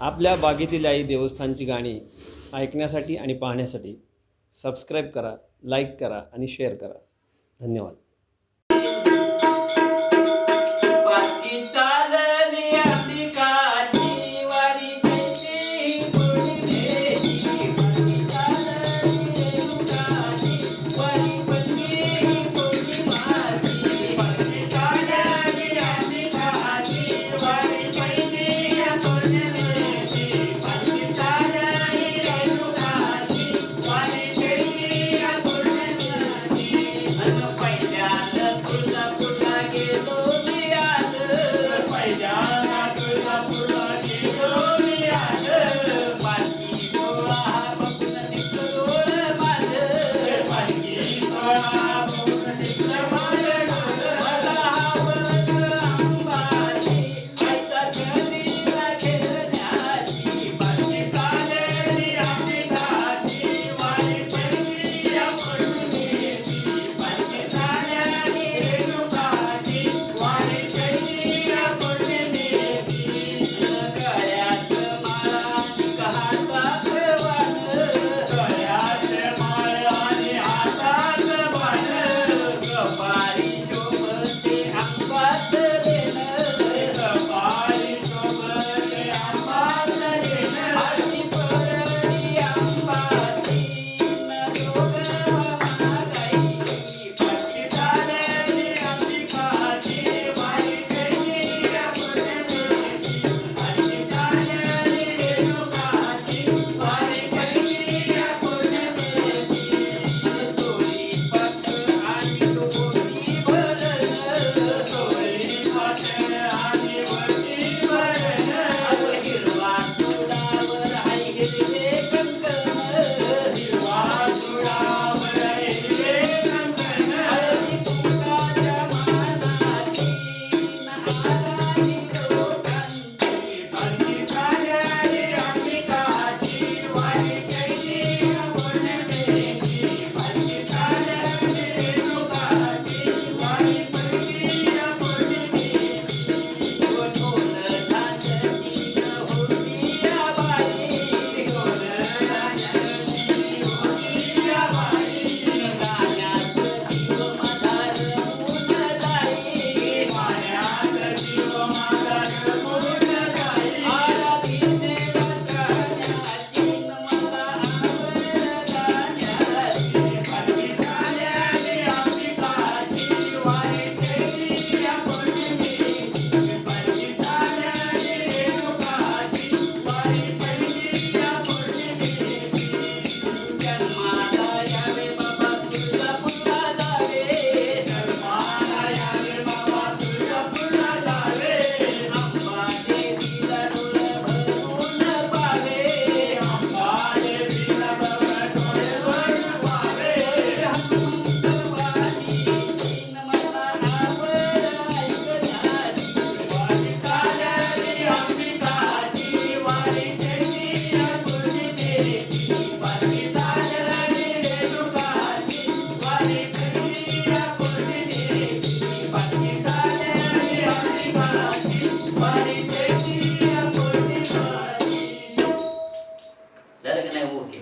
आपल्या बागेतील आई देवस्थानची गाणी ऐकण्यासाठी आणि पाहण्यासाठी सबस्क्राईब करा लाईक करा आणि शेअर करा. धन्यवाद.